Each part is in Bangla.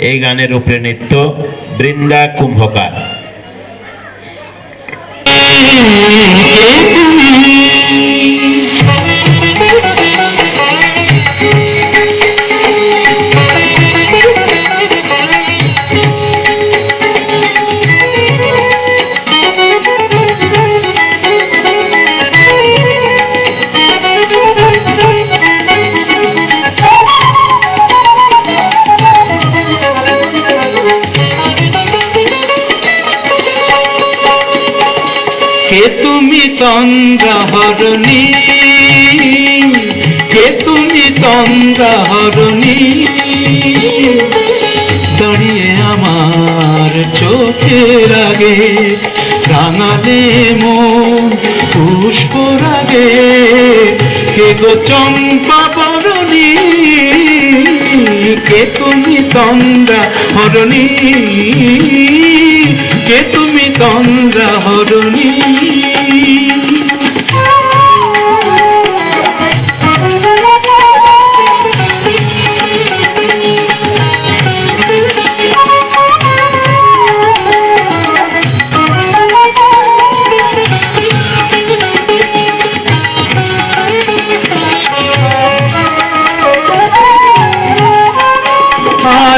এই গানের উপরে নৃত্য বৃন্দা কুম্ভকার কে তুমি তন্দ্রাহরণী কে তুমি তন্দ্রাহরণী দাঁড়িয়ে আমার চোখের আগে রাঙালে মন পুষ্প রাগে কে গো চম্পা বরণী কে তুমি তন্দ্রা হরণী কে তুমি তন্দ্রা হরণী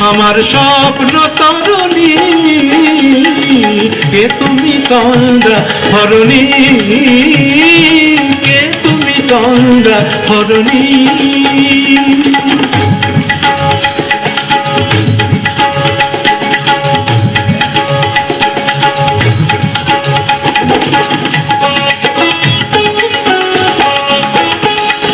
আমার স্বপ্ন তরণী কে তুমি তন্দ্রা হরণী কে তুমি তন্দ্রা হরণী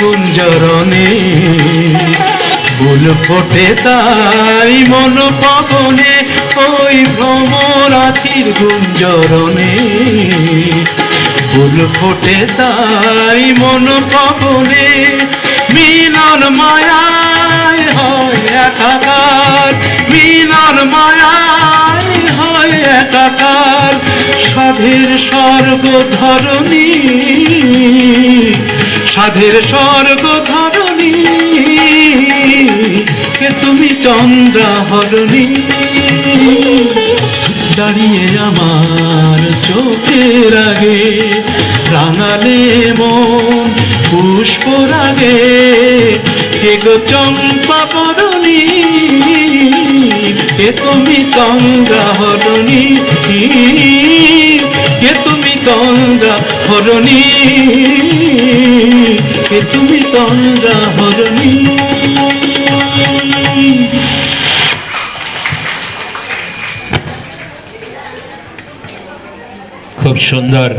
গুঞ্জরণে ফুল ফোটে তাই মন পবনে ওই ভ্রমরাতির গুঞ্জরণে ফুল ফোটে তাই মন পবনে মিলন মায়ায় হয় একাকার, মিলন মায়ায় হয় একাকার। সাধের স্বর্গ ধরণী সাধের স্বর্গ ধরণী, কে তুমি চন্দ্রা হরণী দাঁড়িয়ে আমার চোখের আগে রাঙালে মন, পুষ্প রাগে কে গো চম্পা বরণী, কে তুমি তন্দ্রা হরণী কে তুমি তন্দ্রা হরণী কে তুমি তন্দ্রা হরণী খুব সুন্দর।